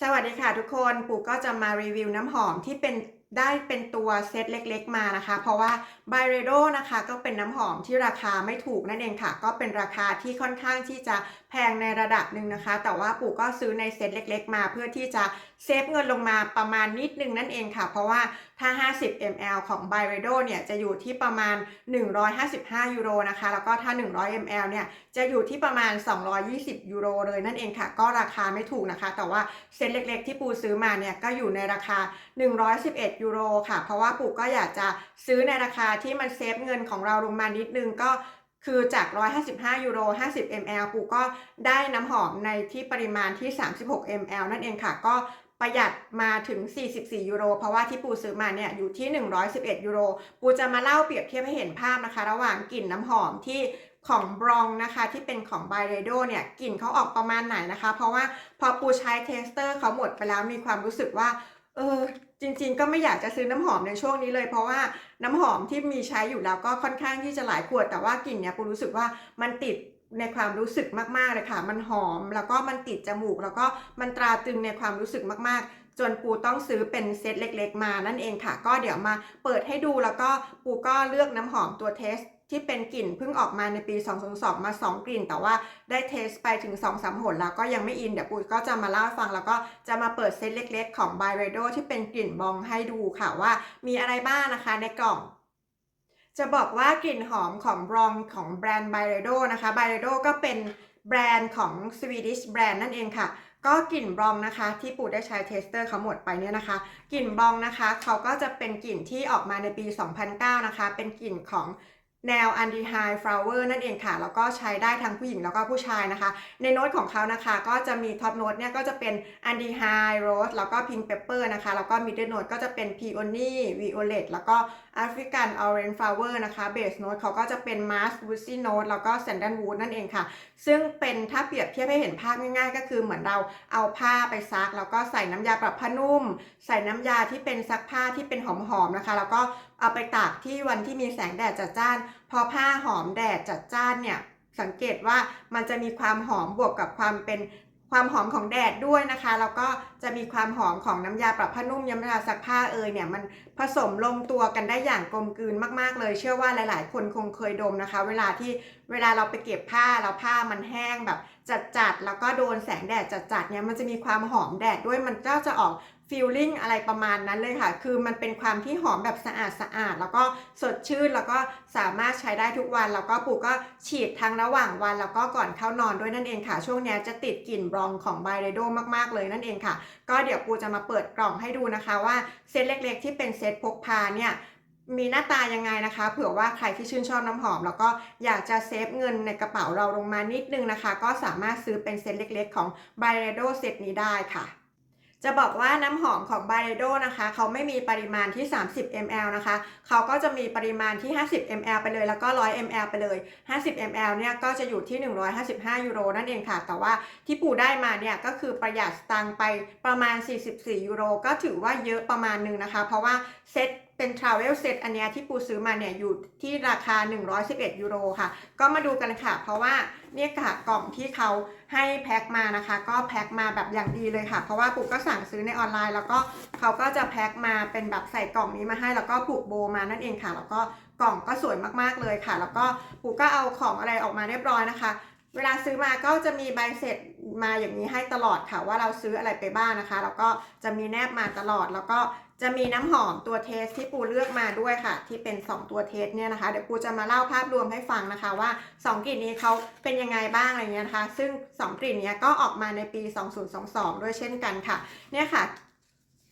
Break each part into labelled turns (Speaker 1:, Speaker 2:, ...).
Speaker 1: สวัสดีค่ะทุกคนปู่ก็จะมารีวิวน้ำหอมที่เป็นได้เป็นตัวเซตเล็กๆมานะคะ เพราะว่า b y r e d o นะคะก็เป็นน้ำหอมที่ราคาไม่ถูกนั่นเองค่ะ ก็เป็นราคาที่ค่อนข้างที่จะ งในระดับหนึ่งนะคะ แต่ว่าปู่ก็ซื้อในเซตเล็ก ๆ มาเพื่อที่จะเซฟเงินลงมาประมาณนิดนึงนั่นเองค่ะ เพราะว่าถ้า 50 ml ของ b y r e d o เนี่ยจะอยู่ที่ประมาณ 155 ยูโรนะคะ แล้วก็ถ้า 100 ml เนี่ยจะอยู่ที่ประมาณ 220 ยูโรเลยนั่นเองค่ะ ก็ราคาไม่ถูกนะคะ แต่ว่าเซตเล็กๆ ที่ปูซื้อมาเนี่ยก็อยู่ในราคา 111 ยูโรค่ะ เพราะว่าปู่ก็อยากจะซื้อในราคาที่มันเซฟเงินของเราลงมานิดนึงก็ คือจาก 155 ยูโร 50 ml ปู่ก็ได้น้ำหอมในที่ปริมาณที่ 36 ml นั่นเองค่ะ ก็ประหยัดมาถึง 44 ยูโร เพราะว่าที่ปูซื้อมาเนี่ยอยู่ที่ 111 ยูโร ปูจะมาเล่าเปรียบเทียบให้เห็นภาพนะคะ ระหว่างกลิ่นน้ำหอมที่ของบรองนะคะที่เป็นของ b y r e d o เนี่ยกลิ่นเขาออกประมาณไหนนะคะ เพราะว่าพอปูใช้เทสเตอร์เขาหมดไปแล้วมีความรู้สึกว่า เออ จริงๆ ก็ไม่อยากจะซื้อน้ำหอมในช่วงนี้เลย เพราะว่าน้ำหอมที่มีใช้อยู่แล้วก็ค่อนข้างที่จะหลายขวด แต่ว่ากลิ่นเนี่ยปูรู้สึกว่ามันติดในความรู้สึกมากๆเลยค่ะ มันหอมแล้วก็มันติดจมูก แล้วก็มันตราตึงในความรู้สึกมากๆ จนปูต้องซื้อเป็นเซตเล็ก ๆ มานั่นเองค่ะ ก็เดี๋ยวมาเปิดให้ดูแล้วก็ปูก็เลือกน้ำหอมตัวเทส ที่เป็นกลิ่นเพิ่งออกมาในปี 2022มา 2 กลิ่น แต่ว่าได้เทสไปถึง 2-3หนแล้วก็ยังไม่อิน เดี๋ยวปุ้ยก็จะมาเล่าฟังแล้วก็จะมาเปิดเซตเล็กๆ ของ b y r e d o ที่เป็นกลิ่นบองให้ดูค่ะว่ามีอะไรบ้างนะคะในกล่องจะบอกว่ากลิ่นหอมของบรองของแบรนด์ b y r e d o นะคะ b y r e d o ก็เป็นแบรนด์ของ Swedish แบรนด์นั่นเองค่ะ ก็กลิ่นบรองนะคะที่ปู่ได้ใช้เทสเตอร์เขาหมดไปเนี่ยนะคะ กลิ่นบรองนะคะเขาก็จะเป็นกลิ่นที่ออกมาในปี 2009 นะคะ เป็นกลิ่นของ แนว u n d e h y d flower นั่นเองค่ะ แล้วก็ใช้ได้ทั้งผู้หญิงแล้วก็ผู้ชายนะคะ ในโน้ตของเขานะคะ ก็จะมีท็อปโน้ตเนี่ยก็จะเป็น u n d e h y d rose แล้วก็ pink pepper นะคะ แล้วก็ middle note ก็จะเป็น peony violet แล้วก็ African orange flower นะคะ base note เขาก็จะเป็น musk woodsy note แล้วก็ sandalwood นั่นเองค่ะ ซึ่งเป็นถ้าเปรียบเทียบให้เห็นภาพง่ายๆ ก็คือเหมือนเราเอาผ้าไปซัก แล้วก็ใส่น้ำยาปรับผ้านุ่ม ใส่น้ำยาที่เป็นซักผ้าที่เป็นหอมๆนะคะ แล้วก็ เอาไปตากที่วันที่มีแสงแดดจัดจ้าน พอผ้าหอมแดดจัดจ้านเนี่ยสังเกตว่ามันจะมีความหอมบวกกับความเป็นความหอมของแดดด้วยนะคะแล้วก็จะมีความหอมของน้ำยาปรับผ้านุ่มน้ำยาซักผ้าเอยเนี่ยมันผสมลงตัวกันได้อย่างกลมกลืนมากๆ เลย เชื่อว่าหลาย ๆ คนคงเคยดมนะคะ เวลาที่เวลาเราไปเก็บผ้าแล้วผ้ามันแห้งแบบจัดๆแล้วก็โดนแสงแดดจัดๆเนี่ยมันจะมีความหอมแดดด้วยมันก็จะออก ฟีลลิ่งอะไรประมาณนั้นเลยค่ะ คือมันเป็นความที่หอมแบบสะอาดสะอาด แล้วก็สดชื่น แล้วก็สามารถใช้ได้ทุกวัน แล้วก็ปู่ก็ฉีดทั้งระหว่างวัน แล้วก็ก่อนเข้านอนด้วยนั่นเองค่ะ ช่วงนี้จะติดกลิ่นบรองของไบเรโดมากๆเลยนั่นเองค่ะ ก็เดี๋ยวปูจะมาเปิดกล่องให้ดูนะคะว่าเซตเล็ก ๆ ที่เป็นเซตพกพาเนี่ยมีหน้าตายังไงนะคะ เผื่อว่าใครที่ชื่นชอบน้ำหอม แล้วก็อยากจะเซฟเงินในกระเป๋าเราลงมานิดนึงนะคะ ก็สามารถซื้อเป็นเซตเล็ก ๆ ของ b y r e d o เซตนี้ได้ค่ะ จะบอกว่าน้ำหอมของ b y r e d o นะคะเขาไม่มีปริมาณที่ 30 ml นะคะเขาก็จะมีปริมาณที่ 50 ml ไปเลยแล้วก็ 100 ml ไปเลย 50 ml เนี่ยก็จะอยู่ที่ 155 ยูโรนั่นเองค่ะ แต่ว่าที่ปู่ได้มาเนี่ยก็คือประหยัดตังไปประมาณ 44 ยูโร ก็ถือว่าเยอะประมาณนึงนะคะ เพราะว่าเซ็ต เป็น Travel Set อันเนี้ยที่ปูซื้อมาเนี่ยอยู่ที่ราคา 111 ยูโรค่ะ ก็มาดูกันค่ะ เพราะว่าเนี่ยค่ะกล่องที่เขาให้แพ็คมานะคะ ก็แพ็คมาแบบอย่างดีเลยค่ะ เพราะว่าปูก็สั่งซื้อในออนไลน์ แล้วก็เขาก็จะแพ็คมาเป็นแบบใส่กล่องนี้มาให้แล้วก็ผูกโบมานั่นเองค่ะ แล้วก็กล่องก็สวยมากๆเลยค่ะ แล้วก็ปูก็เอาของอะไรออกมาเรียบร้อยนะคะเวลาซื้อมาก็จะมีใบเสร็จมาอย่างนี้ให้ตลอดค่ะว่าเราซื้ออะไรไปบ้างนะคะ แล้วก็จะมีแนบมาตลอดแล้วก็ จะมีน้ำหอมตัวเทสที่ปูเลือกมาด้วยค่ะ ที่เป็น 2 ตัวเทสเนี่ยนะคะ เดี๋ยวปูจะมาเล่าภาพรวมให้ฟังนะคะว่า 2 กลิ่นนี้เขาเป็นยังไงบ้างอะไรเงี้ยนะคะ ซึ่ง 2 กลิ่นเนี้ยก็ออกมาในปี 2022 ด้วยเช่นกันค่ะ เนี่ยค่ะ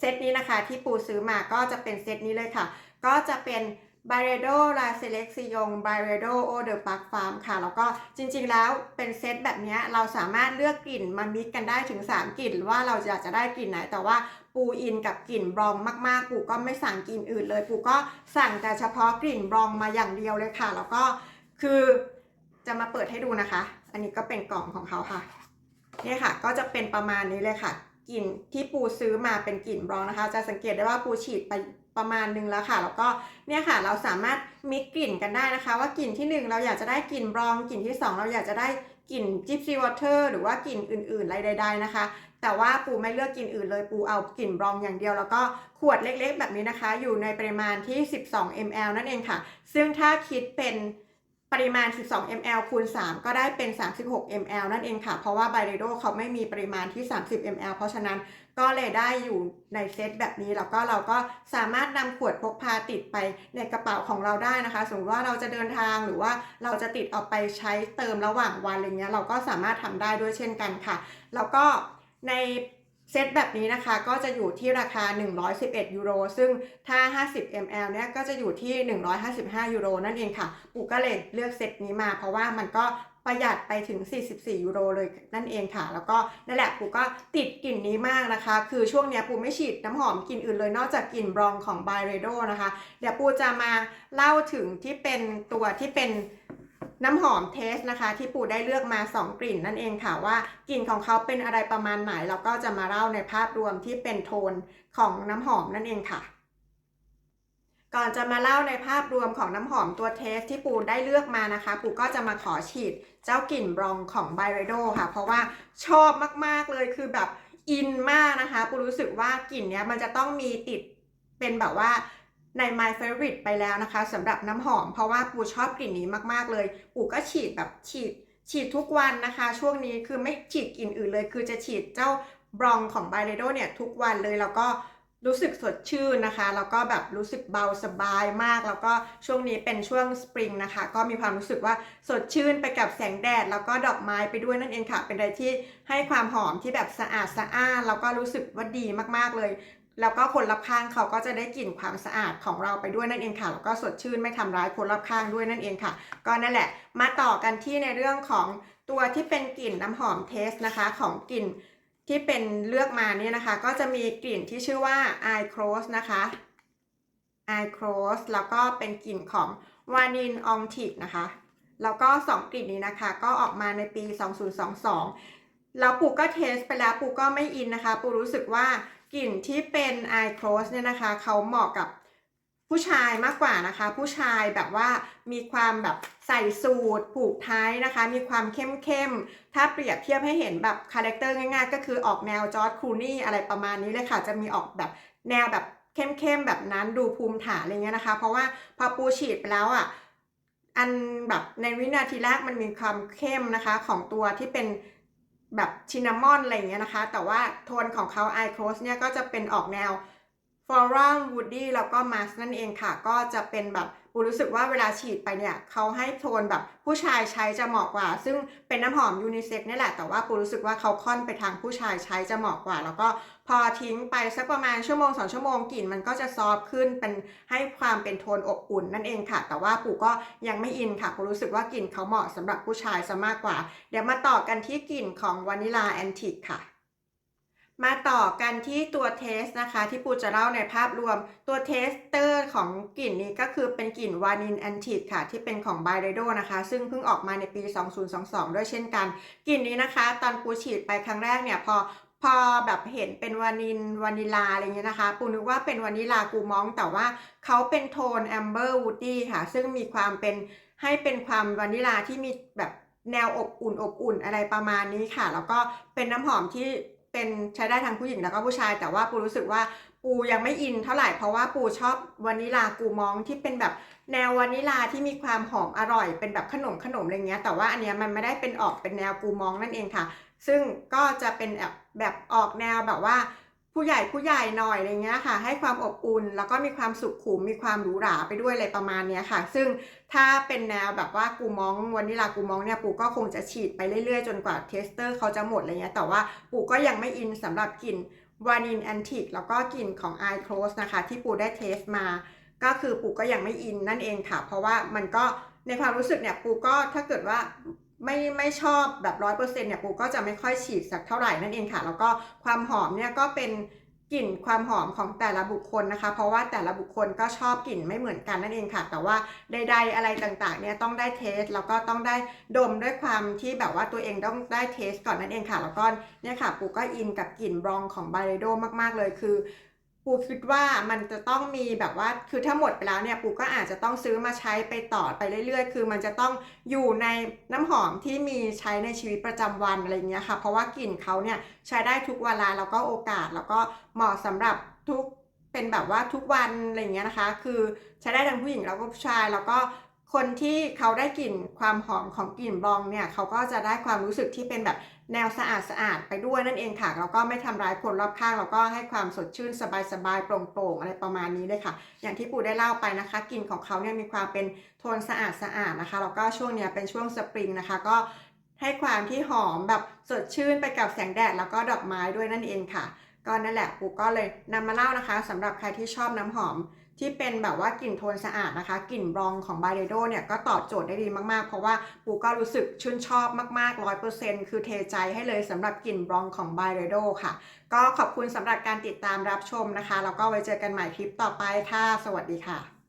Speaker 1: เซตนี้นะคะที่ปูซื้อมาก็จะเป็นเซตนี้เลยค่ะ ก็จะเป็น b a r e d o La Selección b a r e d o Eau de Park Farm ค่ะ แล้วก็จริงๆแล้วเป็นเซตแบบนี้เราสามารถเลือกกลิ่นมามิกกันได้ถึง 3 กลิ่น ว่าเราอยากจะได้กลิ่นไหน แต่ว่าปูอินกับกลิ่นบรองมากๆ ปูก็ไม่สั่งกลิ่นอื่นเลย ปูก็สั่งแต่เฉพาะกลิ่นบรองมาอย่างเดียวเลยค่ะ แล้วก็คือจะมาเปิดให้ดูนะคะ อันนี้ก็เป็นกล่องของเขาค่ะ นี่ค่ะ ก็จะเป็นประมาณนี้เลยค่ะ กลิ่นที่ปูซื้อมาเป็นกลิ่นบรองนะคะ จะสังเกตได้ว่าปูฉีดไปประมาณหนึงแล้วค่ะ แล้วก็เนี่ยค่ะเราสามารถมิกกลิ่นกันได้นะคะ ว่ากลิ่นที่หนึ่งเราอยากจะได้กลิ่นบรองกลิ่นที่สองเราอยากจะได้กลิ่นจิปซีวอเตอร์หรือว่ากลิ่นอื่นๆอะไรใด ๆนะคะ แต่ว่าปูไม่เลือกกลิ่นอื่นเลยปูเอากลิ่นบรองอย่างเดียว แล้วก็ขวดเล็กๆ แบบนี้นะคะ อยู่ในปริมาณที่ 12 ml นั่นเองค่ะ ซึ่งถ้าคิดเป็น ปริมาณ 12 ml คูณ 3 ก็ได้เป็น 36 ml นั่นเองค่ะ เพราะว่าไบเรโดเขาไม่มีปริมาณที่ 30 ml เพราะฉะนั้นก็เลยได้อยู่ในเซตแบบนี้ แล้วก็เราก็สามารถนำขวดพกพาติดไปในกระเป๋าของเราได้นะคะ สมมติว่าเราจะเดินทางหรือว่าเราจะติดเอาไปใช้เติมระหว่างวันอะไรเงี้ยเราก็สามารถทำได้ด้วยเช่นกันค่ะ แล้วก็ใน เซตแบบนี้นะคะก็จะอยู่ที่ราคา 111 ยูโร ซึ่งถ้า 50 ml เนี่ยก็จะอยู่ที่ 155 ยูโรนั่นเองค่ะ ปูก็เลยเลือกเซตนี้มา เพราะว่ามันก็ประหยัดไปถึง 44 ยูโรเลยนั่นเองค่ะ แล้วก็นั่นแหละปูก็ติดกลิ่นนี้มากนะคะ คือช่วงเนี้ยปูไม่ฉีดน้ำหอมกลิ่นอื่นเลยนอกจากกลิ่นบรองของ b y r e d o นะคะ เดี๋ยวปูจะมาเล่าถึงที่เป็นตัวที่เป็น น้ำหอมเทสนะคะ ที่ปูได้เลือกมา 2 กลิ่นนั่นเองค่ะว่ากลิ่นของเขาเป็นอะไรประมาณไหนแล้วก็จะมาเล่าในภาพรวมที่เป็นโทนของน้ำหอมนั่นเองค่ะ ก่อนจะมาเล่าในภาพรวมของน้ำหอมตัวเทสที่ปูได้เลือกมานะคะ ปูก็จะมาขอฉีดเจ้ากลิ่นบรองของ b y r e d o ค่ะ เพราะว่าชอบมากๆเลยคือแบบอินมากนะคะ ปูรู้สึกว่ากลิ่นเนี้ยมันจะต้องมีติดเป็นแบบว่า ใน My Favorite ไปแล้วนะคะสำหรับน้ำหอม เพราะว่าปูชอบกลิ่นนี้มากๆเลย ปูก็ฉีดแบบฉีด ฉีดทุกวันนะคะ ช่วงนี้คือไม่ฉีดกลิ่นอื่นเลย คือจะฉีดเจ้าบรองของ b y r e d o เนี่ยทุกวันเลยแล้วก็รู้สึกสดชื่นนะคะ แล้วก็แบบรู้สึกเบาสบายมาก แล้วก็ช่วงนี้เป็นช่วงสปริงนะคะ ก็มีความรู้สึกว่าสดชื่นไปกับแสงแดด แล้วก็ดอกไม้ไปด้วยนั่นเองค่ะ เป็นอะไรที่ให้ความหอมที่แบบสะอาดสะอ้านแล้วก็รู้สึกว่าดีมากๆเลย แล้วก็คนรอบข้างเขาก็จะได้กลิ่นความสะอาดของเราไปด้วยนั่นเองค่ะ แล้วก็สดชื่นไม่ทำร้ายคนรอบข้างด้วยนั่นเองค่ะ ก็นั่นแหละ มาต่อกันที่ในเรื่องของตัวที่เป็นกลิ่นน้ำหอมเทสนะคะ ของกลิ่นที่เป็นเลือกมาเนี่ยนะคะ ก็จะมีกลิ่นที่ชื่อว่า Eye Close นะคะ Eye Close แล้วก็เป็นกลิ่นของ Vanille On t i c นะคะ แล้วก็ 2 กลิ่นนี้นะคะ ก็ออกมาในปี 2022 แล้วปูก็เทสไปแล้วปูก็ไม่อินนะคะ ปูรู้สึกว่า กลิ่นที่เป็น Eye Close เนี่ยนะคะเขาเหมาะกับผู้ชายมากกว่านะคะ ผู้ชายแบบว่ามีความแบบใส่สูทผูกท้ายนะคะ มีความเข้มเข้มถ้าเปรียบเทียบให้เห็นแบบคาแรคเตอร์ง่ายๆ ก็คือออกแนวจอร์ดครูนี่อะไรประมาณนี้เลยค่ะ จะมีออกแบบแนวแบบเข้มๆแบบนั้นดูภูมิฐานอะไรเงี้ยนะคะ เพราะว่าพอปูฉีดไปแล้วอะอันแบบในวินาทีแรกมันมีความเข้มนะคะของตัวที่เป็น แบบชินนามอนอะไรอย่างเงี้ยนะคะ แต่ว่าโทนของเขา Eye Close เนี่ยก็จะเป็นออกแนว Floral Woody แล้วก็ Musk นั่นเองค่ะ ก็จะเป็นแบบปูรู้สึกว่าเวลาฉีดไปเนี่ยเขาให้โทนแบบผู้ชายใช้จะเหมาะกว่า ซึ่งเป็นน้ำหอมยูนิเซ็กนี่แหละ แต่ว่าปูรู้สึกว่าเขาค่อนไปทางผู้ชายใช้จะเหมาะกว่า แล้วก็พอทิ้งไปสักประมาณชั่วโมงสองชั่วโมงกลิ่นมันก็จะซอฟขึ้นเป็นให้ความเป็นโทนอบอุ่นนั่นเองค่ะ แต่ว่าปูก็ยังไม่อินค่ะปูรู้สึกว่ากลิ่นเขาเหมาะสำหรับผู้ชายซะมากกว่า เดี๋ยวมาต่อกันที่กลิ่นของวานิลาแอนติกค่ะ มาต่อกันที่ตัวเทสนะคะ ที่ปูจะเล่าในภาพรวมตัวเทสเตอร์ของกลิ่นนี้ก็คือเป็นกลิ่นวานิลแอนติกค่ะ ที่เป็นของ b y r e d o นะคะ ซึ่งเพิ่งออกมาในปี 2022 ด้วยเช่นกันกลิ่นนี้นะคะ ตอนปูฉีดไปครั้งแรกเนี่ยพอพอแบบเห็นเป็นวานิลวานิลาอะไรเงี้ยนะคะ ปูนึกว่าเป็นวานิลากูมอง แต่ว่าเขาเป็นโทนแอมเบอร์วูดดี้ค่ะ ซึ่งมีความเป็นให้เป็นความวานิลาที่มีแบบแนวอบอุ่นอบอุ่นอะไรประมาณนี้ค่ะ แล้วก็เป็นน้ำหอมที่ เป็นใช้ได้ทั้งผู้หญิงแล้วก็ผู้ชาย แต่ว่าปูรู้สึกว่าปูยังไม่อินเท่าไหร่เพราะว่าปูชอบวานิลากูมองที่เป็นแบบแนววานิลาที่มีความหอมอร่อย เป็นแบบขนมขนมอะไรเงี้ย แต่ว่าอันเนี้ยมันไม่ได้เป็นออกเป็นแนวกูมองนั่นเองค่ะ ซึ่งก็จะเป็นแบบแบบออกแนวแบบว่า ผู้ใหญ่ผู้ใหญ่หน่อยอะไรเงี้ยค่ะ ให้ความอบอุ่น แล้วก็มีความสุขุมมีความหรูหราไปด้วยอะไรประมาณเนี้ยค่ะ ซึ่งถ้าเป็นแนวแบบว่ากูมองวานิลากูมองเนี่ยปูก็คงจะฉีดไปเรื่อยๆ จนกว่าเทสเตอร์เขาจะหมดอะไรเงี้ยแต่ว่าปูก็ยังไม่อินสำหรับกลิ่นวานิลแอนติกแล้วก็กลิ่นของ Eye Close นะคะ ที่ปูได้เทสมา ก็คือปูก็ยังไม่อินนั่นเองค่ะ เพราะว่ามันก็ในความรู้สึกเนี่ยปูก็ถ้าเกิดว่า ไม่ไม่ชอบแบบร้อยเปอร์เซ็นต์เนี่ยปูก็จะไม่ค่อยฉีดสักเท่าไหร่นั่นเองค่ะ แล้วก็ความหอมเนี่ยก็เป็นกลิ่นความหอมของแต่ละบุคคลนะคะ เพราะว่าแต่ละบุคคลก็ชอบกลิ่นไม่เหมือนกันนั่นเองค่ะ แต่ว่าใดๆอะไรต่างๆเนี่ยต้องได้เทสแล้วก็ต้องได้ดมด้วยความที่แบบว่าตัวเองต้องได้เทสก่อนนั่นเองค่ะ แล้วก็เนี่ยค่ะปูก็อินกับกลิ่นบรองของบาเรโดมากๆเลยคือ ปูคิดว่ามันจะต้องมีแบบว่าคือถ้าหมดไปแล้วเนี่ยปูก็อาจจะต้องซื้อมาใช้ไปต่อไปเรื่อยๆ คือมันจะต้องอยู่ในน้ำหอมที่มีใช้ในชีวิตประจำวันอะไรอย่างเงี้ยค่ะ เพราะว่ากลิ่นเขาเนี่ยใช้ได้ทุกเวลาแล้วก็โอกาสแล้วก็เหมาะสำหรับทุกเป็นแบบว่าทุกวันอะไรอย่างเงี้ยนะคะ คือใช้ได้ทั้งผู้หญิงแล้วก็ผู้ชายแล้วก็คนที่เขาได้กลิ่นความหอมของกลิ่นบลองเนี่ยเขาก็จะได้ความรู้สึกที่เป็นแบบ แนวสะอาดๆไปด้วยนั่นเองค่ะแล้วก็ไม่ทำร้ายคนรอบข้างแล้วก็ให้ความสดชื่นสบายๆโปร่งๆอะไรประมาณนี้เลยค่ะ อย่างที่ปู่ได้เล่าไปนะคะกลิ่นของเขาเนี่ยมีความเป็นโทนสะอาดๆนะคะแล้วก็ช่วงเนี้ยเป็นช่วงสปริงนะคะ ก็ให้ความที่หอมแบบสดชื่นไปกับแสงแดดแล้วก็ดอกไม้ด้วยนั่นเองค่ะ ก็นั่นแหละปู่ก็เลยนำมาเล่านะคะสำหรับใครที่ชอบน้ำหอม ที่เป็นแบบว่ากลิ่นโทนสะอาดนะคะ กลิ่นบลองของบาเดโดเนี่ยก็ตอบโจทย์ได้ดีมากๆ เพราะว่าปูก็รู้สึกชื่นชอบมากๆ100%คือเทใจให้เลยสำหรับกลิ่นบลองของบาเดโดค่ะ ก็ขอบคุณสำหรับการติดตามรับชมนะคะ แล้วก็ไว้เจอกันใหม่คลิปต่อไปค่ะ สวัสดีค่ะ